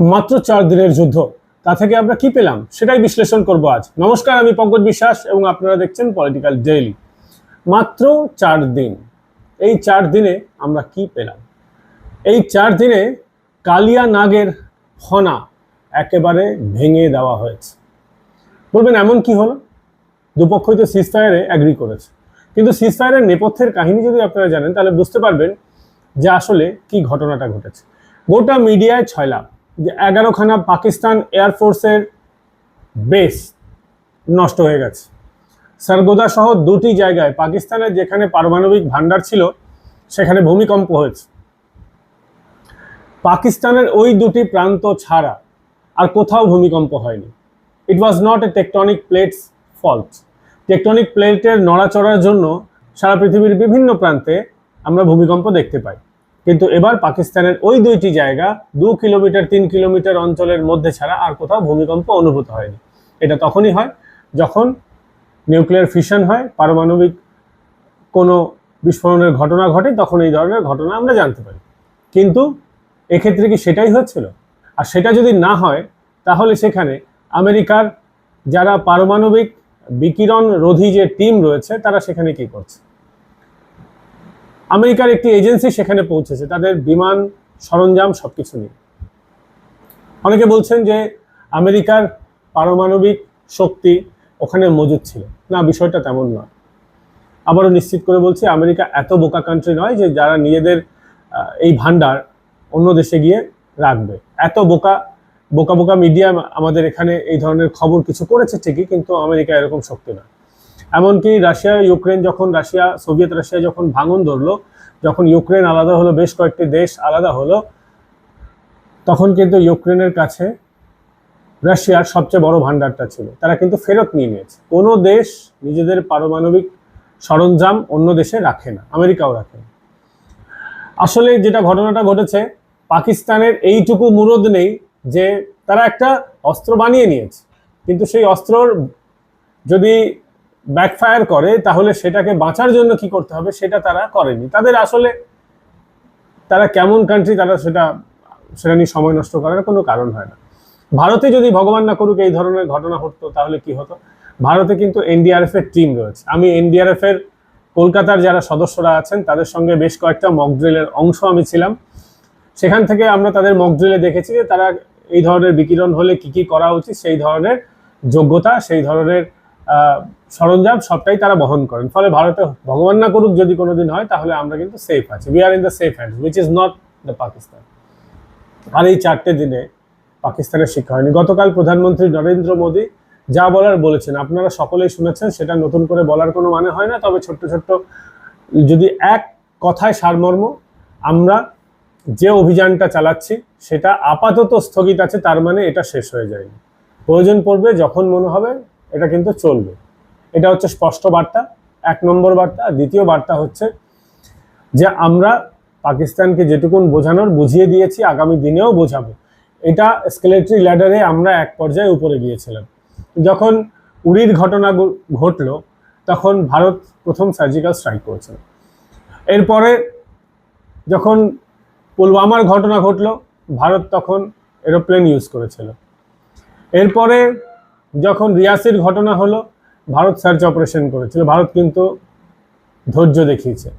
মাত্র চার দিনের যুদ্ধ। তা থেকে আমরা কি পেলাম? সেটাই বিশ্লেষণ করব আজ। নমস্কার, আমি পঙ্কজ বিশ্বাস এবং আপনারা দেখছেন পলিটিক্যাল ডেইলি মাত্র চার দিন। এই চার দিনে আমরা কি পেলাম? এই চার দিনে কালিয়া নাগের ফনা একেবারে ভেঙে দেওয়া হয়েছে। বলবেন, এমন কি হলো? দুপক্ষই তো সিজফায়ারে অ্যাগ্রি করেছে। কিন্তু সিজফায়ারের নেপথ্যের কাহিনী যদি আপনারা জানেন, তাহলে বুঝতে পারবেন যে আসলে কি ঘটনাটা ঘটেছে। গোটা মিডিয়ায় ছয়লাভ যে এগারোখানা পাকিস্তান এয়ারফোর্সের বেস নষ্ট হয়ে গেছে। সারগোদা সহ দুটি জায়গায় পাকিস্তানের যেখানে পারমাণবিক ভান্ডার ছিল, সেখানে ভূমিকম্প হয়েছে। পাকিস্তানের ওই দুটি প্রান্ত ছাড়া আর কোথাও ভূমিকম্প হয়নি। It was not a tectonic plates fault tectonic প্লেটের নড়াচড়ার জন্য সারা পৃথিবীর বিভিন্ন প্রান্তে আমরা ভূমিকম্প দেখতে পাই। কিন্তু এবার পাকিস্তানের ওই দুইটি জায়গা দু কিলোমিটার, তিন কিলোমিটার অঞ্চলের মধ্যে ছাড়া আর কোথাও ভূমিকম্প অনুভূত হয়নি। এটা তখনই হয় যখন নিউক্লিয়ার ফিশন হয়, পারমাণবিক কোনো বিস্ফোরণের ঘটনা ঘটে, তখন এই ধরনের ঘটনা আমরা জানতে পারি। কিন্তু এক্ষেত্রে কি সেটাই হচ্ছিল? আর সেটা যদি না হয়, তাহলে সেখানে আমেরিকার যারা পারমাণবিক বিকিরণ রোধী যে টিম রয়েছে, তারা সেখানে কি করছে? আমেরিকার একটি এজেন্সি সেখানে পৌঁছেছে। তাদের বিমান, সরঞ্জাম, সবকিছু নিয়ে। অনেকে বলছেন যে আমেরিকার পারমাণবিক শক্তি ওখানে মজুদ ছিল। না, বিষয়টা তেমন নয়। আবারও নিশ্চিত করে বলছি, আমেরিকা এত বোকা কান্ট্রি নয় যে যারা নিজেদের এই ভান্ডার অন্য দেশে গিয়ে রাখবে। এত বোকা বোকা বোকা মিডিয়া আমাদের এখানে এই ধরনের খবর কিছু করেছে ঠিকই, কিন্তু আমেরিকা এরকম শক্তি নয়। এমনকি রাশিয়া, ইউক্রেন যখন রাশিয়া, সোভিয়েত রাশিয়া যখন ভাঙন ধরলো, যখন ইউক্রেন আলাদা হলো, বেশ কয়েকটি দেশ আলাদা হলো, তখন কিন্তু ইউক্রেনের কাছে রাশিয়ার সবচেয়ে বড় ভান্ডারটা ছিল। তারা কিন্তু ফেরত নিয়ে নিয়েছে। কোনো দেশ নিজেদের পারমাণবিক সরঞ্জাম অন্য দেশে রাখে না, আমেরিকাও রাখে না। আসলে যেটা ঘটনাটা ঘটেছে, পাকিস্তানের এইটুকু মুরদ নেই যে তারা একটা অস্ত্র বানিয়ে নিয়েছে। কিন্তু সেই অস্ত্রর যদি ব্যাকফায়ার করে, তাহলে সেটাকে বাঁচার জন্য কি করতে হবে সেটা তারা করেনি। তাদের আসলে তারা কেমন কান্ট্রি তারা সেটা সেটা নিয়ে সময় নষ্ট করার কোনো কারণ হয় না। ভারতে যদি ভগবান না করুক, এই ধরনের ঘটনা ঘটতো, তাহলে কি হতো? ভারতে কিন্তু এনডিআরএফ এর টিম রয়েছে। আমি এনডিআরএফ এর কলকাতার যারা সদস্যরা আছেন, তাদের সঙ্গে বেশ কয়েকটা মক ড্রিলের অংশ আমি ছিলাম। সেখান থেকে আমরা তাদের মক ড্রিলে দেখেছি যে তারা এই ধরনের বিকিরণ হলে কি কি করা উচিত, সেই ধরনের যোগ্যতা, সেই ধরনের সরঞ্জাম সবটাই তারা বহন করেন। ফলে ভারতে ভগবান না করুক যদি কোনোদিন হয়, তাহলে আমরা কিন্তু সেফ আছি। We are in the safe hand which is not the Pakistan আর এই চারটে দিনে পাকিস্তানের শিক্ষা হয়নি। গতকাল প্রধানমন্ত্রী নরেন্দ্র মোদী যা বলার বলেছেন, আপনারা সকলেই শুনেছেন, সেটা নতুন করে বলার কোনো মানে হয় না। তবে ছোট্ট ছোট্ট যদি এক কথায় সারমর্ম, আমরা যে অভিযানটা চালাচ্ছি, সেটা আপাতত স্থগিত আছে, তার মানে এটা শেষ হয়ে যায়নি। প্রয়োজন পড়বে যখন মনে হবে এটা কিন্তু চলবে। এটা হচ্ছে স্পষ্ট বার্তা, এক নম্বর বার্তা। দ্বিতীয় বার্তা হচ্ছে যে আমরা পাকিস্তানকে যেটুকুন বোঝানোর বুঝিয়ে দিয়েছি, আগামী দিনেও বোঝাবো। এটা স্কেলেটরি ল্যাডারে আমরা এক পর্যায়ে উপরে গিয়েছিলাম। যখন উড়ির ঘটনা ঘটলো, তখন ভারত প্রথম সার্জিক্যাল স্ট্রাইক করেছিল। এরপরে যখন পুলওয়ামার ঘটনা ঘটলো, ভারত তখন এরোপ্লেন ইউজ করেছিল। এরপরে যখন রিয়াসির ঘটনা হলো, ভারত সার্চ অপারেশন করেছিল। ভারত কিন্তু ধৈর্য দেখিয়েছে।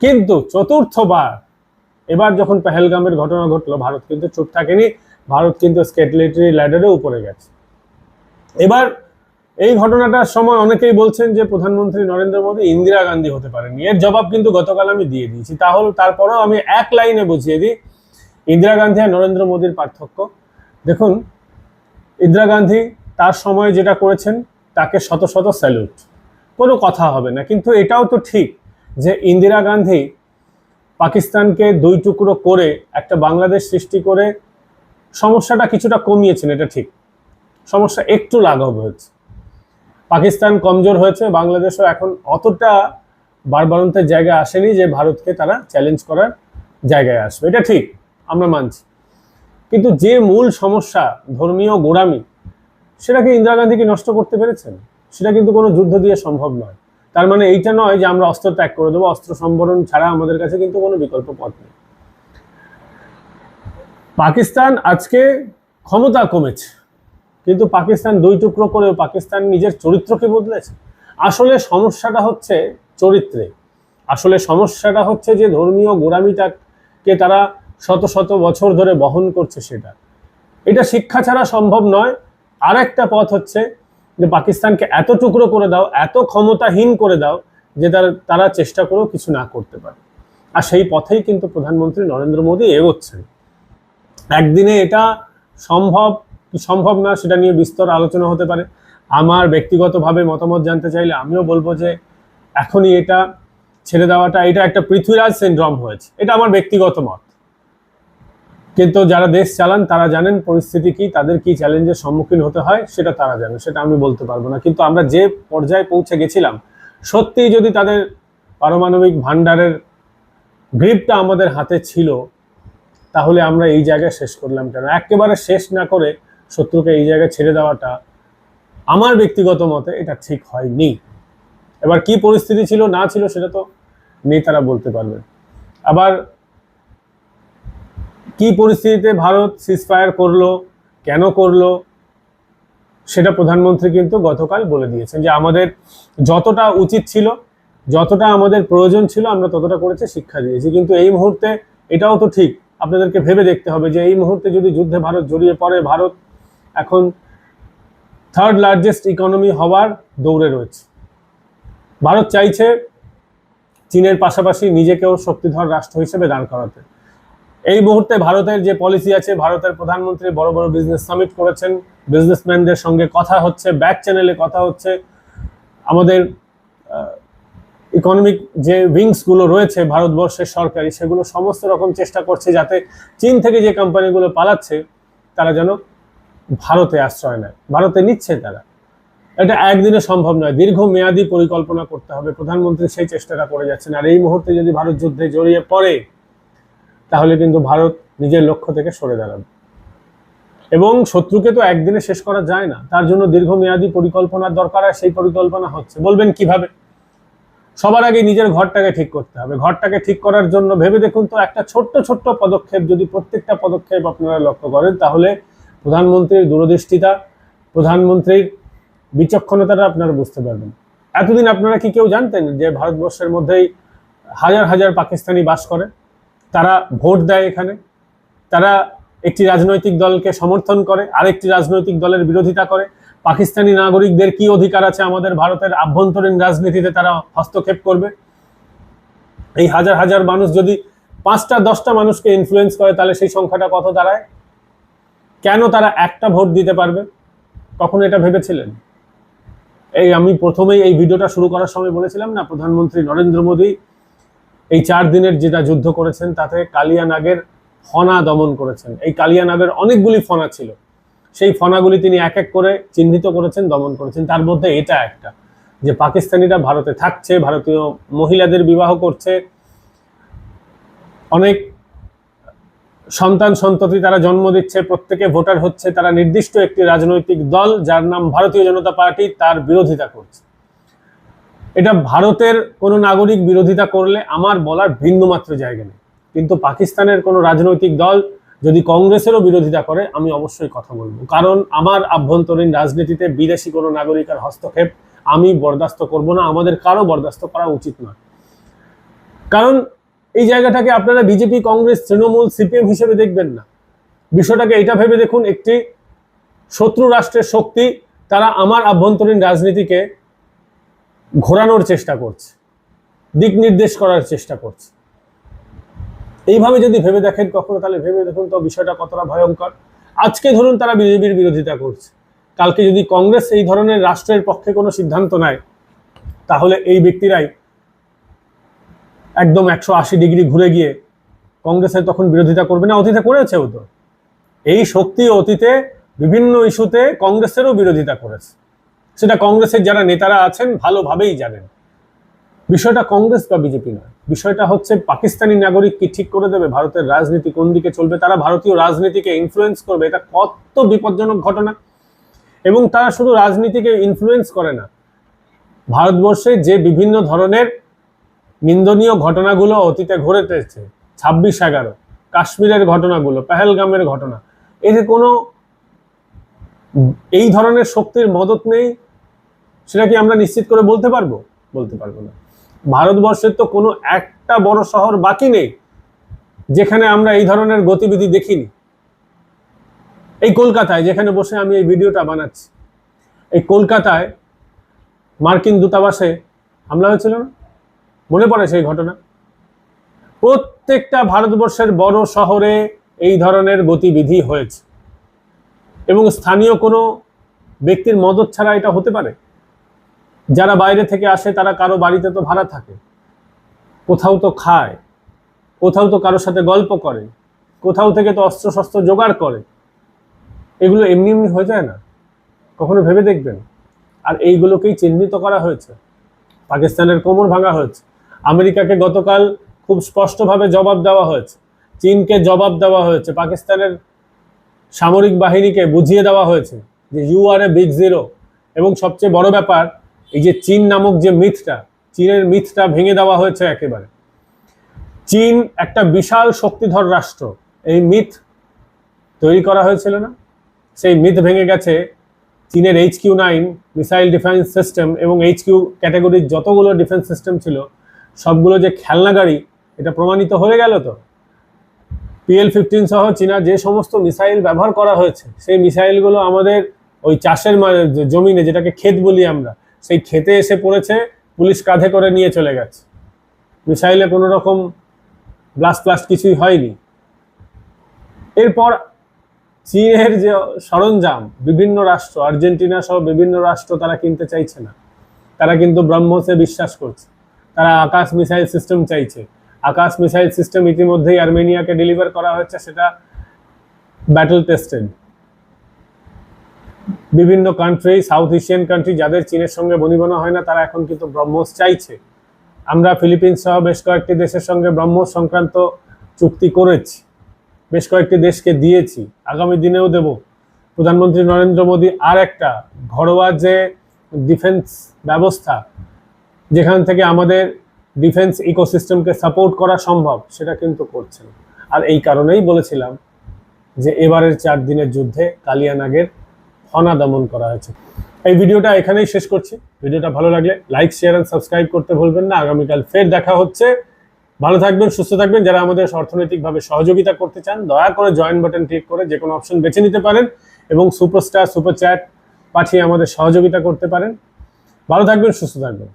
কিন্তু চতুর্থবার এবার যখন পেহেলগামের ঘটনা ঘটলো, ভারত কিন্তু চুপ থাকেনি। ভারত কিন্তু স্কেটলেটারি ল্যাডারে উপরে গেছে। এবার এই ঘটনাটার সময় অনেকেই বলছেন যে, প্রধানমন্ত্রী নরেন্দ্র মোদী ইন্দিরা গান্ধী হতে পারেনি এর জবাব কিন্তু গতকাল আমি দিয়ে দিয়েছি। তাহলে তারপরেও আমি এক লাইনে বুঝিয়ে দিই। ইন্দিরা গান্ধী আর নরেন্দ্র মোদীর পার্থক্য। দেখুন, ইন্দিরা গান্ধী তার সময় যেটা করেছেন, তাকে শত শত স্যালুট। কোনো কথা হবে না। কিন্তু এটাও তো ঠিক যে ইন্দিরা গান্ধী পাকিস্তানকে দুই টুকরো করে একটা বাংলাদেশ সৃষ্টি করে সমস্যাটা কিছুটা কমিয়েছেন, এটা ঠিক। সমস্যা একটু লাঘব হয়েছে। পাকিস্তান কমজোর হয়েছে, বাংলাদেশও এখন অতটা বারবারন্তের জায়গায় আসেনি যে ভারতকে তারা চ্যালেঞ্জ করার জায়গায় আসবে। এটা ঠিক, আমরা মানছি। কিন্তু যে মূল সমস্যা ধর্মীয় গোড়ামি সেটাকে ইন্দিরা গান্ধী কি নষ্ট করতে পেরেছেন? সেটা কিন্তু কোনো যুদ্ধ দিয়ে সম্ভব নয়। তার মানে এইটা নয় যে আমরা অস্ত্র ত্যাগ করে দেবো, অস্ত্র সম্বরণ ছাড়া আমাদের কাছে কিন্তু কোনো বিকল্প পথ নেই। পাকিস্তান আজকে ক্ষমতা কমেছে, কিন্তু পাকিস্তান দুই টুকরো করেও পাকিস্তান নিজের চরিত্রকে বদলেছে। আসলে সমস্যাটা হচ্ছে চরিত্রে। আসলে সমস্যাটা হচ্ছে যে ধর্মীয় গোড়ামিটাকে তারা শত শত বছর ধরে বহন করছে সেটা। এটা শিক্ষা ছাড়া সম্ভব নয় আর একটা পথ হচ্ছে যে পাকিস্তানকে এত টুকরো করে দাও, এত ক্ষমতাহীন করে দাও, যে তারা তারা চেষ্টা করেও কিছু না করতে পারে। আর সেই পথেই কিন্তু প্রধানমন্ত্রী নরেন্দ্র মোদী এগোচ্ছেন। একদিনে এটা সম্ভব সম্ভব না সেটা নিয়ে বিস্তর আলোচনা হতে পারে। আমার ব্যক্তিগতভাবে মতামত জানতে চাইলে আমিও বলব যে এখনই এটা ছেড়ে দেওয়াটা, এটা একটা পৃথ্বীরাজ সিন্ড্রম হয়েছে। এটা আমার ব্যক্তিগত মত। কিন্তু যারা দেশ চালান, তারা জানেন পরিস্থিতি কি, তাদের কি চ্যালেঞ্জের সম্মুখীন হতে হয়, সেটা তারা জানে সেটা আমি বলতে পারব না। কিন্তু আমরা যে পর্যায়ে পৌঁছে গেছিলাম, সত্যিই যদি তাদের পারমাণবিক ভান্ডারের গ্রিপটা আমাদের হাতে ছিল, তাহলে আমরা এই জায়গায় শেষ করলাম কেন? একেবারে শেষ না করে শত্রুকে এই জায়গায় ছেড়ে দেওয়াটা আমার ব্যক্তিগত মতে এটা ঠিক হয়নি। এবার কি পরিস্থিতি ছিল, না ছিল, সেটা তো নেতারা বলতে পারবেন আবার কি পরিস্থিতিতে ভারত সিজফায়ার করল, কেন করল, সেটা প্রধানমন্ত্রী কিন্তু গতকাল বলে দিয়েছেন যে আমাদের যতটা উচিত ছিল, যতটা আমাদের প্রয়োজন ছিল, আমরা ততটা করেছে শিক্ষা দিয়েছি। কিন্তু এই মুহূর্তে এটাও তো ঠিক, আপনাদেরকে ভেবে দেখতে হবে যে এই মুহূর্তে যদি যুদ্ধে ভারত জড়িয়ে পড়ে, ভারত এখন থার্ড লার্জেস্ট ইকোনমি হওয়ার দৌড়ে রয়েছে। ভারত চাইছে চীনের পাশাপাশি নিজেকেও শক্তিধর রাষ্ট্র হিসেবে দাঁড় করাতে। এই মুহূর্তে ভারতের যে পলিসি আছে, ভারতের প্রধানমন্ত্রী বড় বড় বিজনেস সামিট করেছেন। বিজনেসম্যানদের সঙ্গে কথা হচ্ছে ব্যাক চ্যানেলে কথা হচ্ছে। আমাদের ইকোনমিক যে উইংসগুলো রয়েছে, ভারতবর্ষের সরকারি, সেগুলো সমস্ত রকম চেষ্টা করছে যাতে চীন থেকে যে কোম্পানিগুলো পালাচ্ছে, তারা যেন ভারতে আশ্রয় নেয়। ভারতে নিচ্ছে তারা। এটা একদিনে সম্ভব নয়। দীর্ঘমেয়াদী পরিকল্পনা করতে হবে। প্রধানমন্ত্রী সেই চেষ্টাটা করে যাচ্ছেন। আর এই মুহূর্তে যদি ভারত যুদ্ধে জড়িয়ে পড়ে তাহলে কিন্তু ভারত নিজের লক্ষ্য থেকে সরে দাঁড়াবে। এবং শত্রুকে তো একদিনে শেষ করা যায় না। তার জন্য দীর্ঘমেয়াদী পরিকল্পনার দরকার আর সেই পরিকল্পনা হচ্ছে। বলবেন কীভাবে? সবার আগে নিজের ঘরটাকে ঠিক করতে হবে। ঘরটাকে ঠিক করার জন্য ভেবে দেখুন তো, একটা ছোট্ট ছোট্ট পদক্ষেপ যদি প্রত্যেকটা পদক্ষেপ আপনারা লক্ষ্য করেন, তাহলে প্রধানমন্ত্রীর দূরদৃষ্টিতা, প্রধানমন্ত্রীর বিচক্ষণতাটা আপনারা বুঝতে পারবেন। এতদিন আপনারা কি কেউ জানতেন যে ভারতবর্ষের মধ্যেই হাজার হাজার পাকিস্তানি বাস করে? তারা ভোট দেয় এখানে। তারা একটি রাজনৈতিক দলকে সমর্থন করে, আরেকটি রাজনৈতিক দলের বিরোধিতা করে। পাকিস্তানি নাগরিকদের কি অধিকার আছে আমাদের ভারতের আভ্যন্তরীণ রাজনীতিতে তারা হস্তক্ষেপ করবে? এই হাজার হাজার মানুষ যদি পাঁচটা, দশটা মানুষকে ইনফ্লুয়েন্স করে, তাহলে সেই সংখ্যাটা কত দাঁড়ায়? কেন তারা একটা ভোট দিতে পারবে? কখন এটা ভেবেছিলেন? এই আমি প্রথমেই এই ভিডিওটা শুরু করার সময় বলেছিলাম না, প্রধানমন্ত্রী নরেন্দ্র মোদী এই চার দিনের যেটা যুদ্ধ করেছেন, তাতে কালিয়া নাগের ফনা দমন করেছেন। এই কালিয়া নাগের অনেকগুলি ফনা ছিল। সেই ফনাগুলি তিনি এক এক করে চিহ্নিত করেছেন, দমন করেছেন। তার মধ্যে এটা একটা, যে পাকিস্তানিরা ভারতে থাকছে, ভারতীয় মহিলাদের বিবাহ করছে। অনেক সন্তান সন্ততি তারা জন্ম দিচ্ছে, প্রত্যেকে ভোটার হচ্ছে, তারা নির্দিষ্ট একটি রাজনৈতিক দল যার নাম ভারতীয় জনতা পার্টি, তার বিরোধিতা করছে। এটা ভারতের কোনো নাগরিক বিরোধিতা করলে আমার বলার ভিন্ন মাত্র জায়গা নেই। কিন্তু পাকিস্তানের কোনো রাজনৈতিক দল যদি কংগ্রেসেরও বিরোধিতা করে, আমি অবশ্যই কথা বলব। কারণ আমার আভ্যন্তরীণ রাজনীতিতে বিদেশি কোনো নাগরিকের হস্তক্ষেপ আমি বরদাস্ত করব না, আমাদের কারও বরদাস্ত করা উচিত নয়। কারণ এই জায়গাটাকে আপনারা বিজেপি, কংগ্রেস, তৃণমূল, সিপিএম হিসেবে দেখবেন না। বিষয়টাকে এটা ভেবে দেখুন, একটি শত্রু রাষ্ট্রের শক্তি, তারা আমার আভ্যন্তরীণ রাজনীতিকে ঘোরানোর চেষ্টা করছে, দিক নির্দেশ করার চেষ্টা করছে। এইভাবে যদি ভেবে দেখেন কখনো, তাহলে ভেবে দেখুন তো বিষয়টা কতটা ভয়ঙ্কর। আজকে ধরুন তারা বিজেপির বিরোধিতা করছে। কালকে যদি কংগ্রেস এই ধরনের রাষ্ট্রের পক্ষে কোনো সিদ্ধান্ত নেয়, তাহলে এই ব্যক্তিরাই একদম একশো আশি ডিগ্রি ঘুরে গিয়ে কংগ্রেসের তখন বিরোধিতা করবে। না, অতীতে করেছেও তো। এই শক্তি অতীতে বিভিন্ন ইস্যুতে কংগ্রেসেরও বিরোধিতা করেছে। সেটা কংগ্রেসের যারা নেতারা আছেন, ভালোভাবেই জানেন। বিষয়টা কংগ্রেস বা বিজেপি নয়। বিষয়টা হচ্ছে পাকিস্তানি নাগরিক কি ঠিক করে দেবে, ভারতের রাজনীতি কোন দিকে চলবে, তারা ভারতীয় রাজনীতিকে ইনফ্লুয়েন্স করবে, এটা কত বিপজ্জনক ঘটনা। এবং তারা শুধু রাজনীতিকে ইনফ্লুয়েন্স করে না, ভারতবর্ষে যে বিভিন্ন ধরনের নিন্দনীয় ঘটনাগুলো অতীতে ঘটেছে ছাব্বিশ এগারো, কাশ্মীরের ঘটনাগুলো, পেহেলগামের ঘটনা, এতে কোনো এই ধরনের শক্তির মদত নেই। সেটা কি আমরা নিশ্চিত করে বলতে পারব? বলতে পারব না। ভারতবর্ষের তো কোনো একটা বড় শহর বাকি নেই, যেখানে আমরা এই ধরনের গতিবিধি দেখিনি। এই কলকাতায়, যেখানে বসে আমি এই ভিডিওটা বানাচ্ছি, এই কলকাতায় মার্কিন দূতাবাসে হামলা হয়েছিল না? মনে পড়ে সেই ঘটনা? প্রত্যেকটা ভারতবর্ষের বড় শহরে এই ধরনের গতিবিধি হয়েছে। এবং স্থানীয় কোনো ব্যক্তির মদত ছাড়া এটা হতে পারে? যারা বাইরে থেকে আসে, তারা কারও বাড়িতে তো ভাড়া থাকে। কোথাও তো খায়, কোথাও তো কারোর সাথে গল্প করে, কোথাও থেকে তো অস্ত্র শস্ত্র জোগাড় করে। এগুলো এমনি এমনি হয়ে যায় না। কখনো ভেবে দেখবেন? আর এইগুলোকেই চিহ্নিত করা হয়েছে। পাকিস্তানের কোমর ভাঙা হয়েছে। আমেরিকাকে গতকাল খুব স্পষ্টভাবে জবাব দেওয়া হয়েছে। চীনকে জবাব দেওয়া হয়েছে। পাকিস্তানের সামরিক বাহিনীকে বুঝিয়ে দেওয়া হয়েছে যে you are a big zero এবং সবচেয়ে বড় ব্যাপার এই যে চীন নামক যে মিথটা, চীনের মিথটা ভেঙে দেওয়া হয়েছে একেবারে। চীন একটা বিশাল শক্তিধর রাষ্ট্র। এই মিথ তৈরি করা হয়েছিল না। সেই মিথ ভেঙে গেছে চীনের H Q nine missile defence system এবং এইচ কিউ ক্যাটাগরির যতগুলো ডিফেন্স সিস্টেম ছিল, সবগুলো যে খেলনা গাড়ি, এটা প্রমাণিত হয়ে গেল তো। পিএল ফিফটিন সহ চীনা যে সমস্ত মিসাইল ব্যবহার করা হয়েছে, সেই মিসাইলগুলো আমাদের ওই চাষের জমিনে, যেটাকে ক্ষেত বলি আমরা সেই খেতে এসে পড়েছে, পুলিশ কাঁধে করে নিয়ে চলে গেছে। মিসাইলে কোনো রকম ব্লাস্ট ফ্লাস্ট কিছুই হয়নি। এরপর চীনের যে সরঞ্জাম, বিভিন্ন রাষ্ট্র, আর্জেন্টিনা সহ বিভিন্ন রাষ্ট্র তারা কিনতে চাইছে না। তারা কিন্তু ব্রহ্মসে বিশ্বাস করছে। তারা আকাশ মিসাইল সিস্টেম চাইছে। আকাশ মিসাইল সিস্টেম ইতিমধ্যেই আর্মেনিয়াকে ডেলিভার করা হয়েছে, সেটা ব্যাটল টেস্টেড বিভিন্ন কান্ট্রি সাউথ এশিয়ান কান্ট্রি যাদের চীনের সঙ্গে বনিবনা হয় না, তারা এখন কিন্তু ব্রহ্মোস চাইছে। আমরা ফিলিপিন্স সহ বেশ কয়েকটি দেশের সঙ্গে ব্রহ্মোস সংক্রান্ত চুক্তি করেছি, বেশ কয়েকটি দেশকে দিয়েছি। আগামী দিনেও দেব। প্রধানমন্ত্রী নরেন্দ্র মোদী আর একটা ঘরোয়া যে ডিফেন্স ব্যবস্থা, যেখান থেকে আমাদের ডিফেন্স ইকোসিস্টেমকে সাপোর্ট করা সম্ভব, সেটা কিন্তু করছেন। আর এই কারণেই বলেছিলাম যে এবারের চার দিনের যুদ্ধে কালিয়ানাগের ফনা দমন করা হয়েছে। এই ভিডিওটা এখানেই শেষ করছি। ভিডিওটা ভালো লাগলে লাইক শেয়ার এন্ড সাবস্ক্রাইব করতে ভুলবেন না। আগামীকাল ফের দেখা হচ্ছে। ভালো থাকবেন, সুস্থ থাকবেন। যারা আমাদের অর্থনৈতিকভাবে সহযোগিতা করতে চান, দয়া করে জয়েন বাটন ক্লিক করে যে কোনো অপশন বেছে নিতে পারেন এবং সুপারস্টার সুপার চ্যাট পাঠিয়ে আমাদের সহযোগিতা করতে পারেন। ভালো থাকবেন, সুস্থ থাকবেন।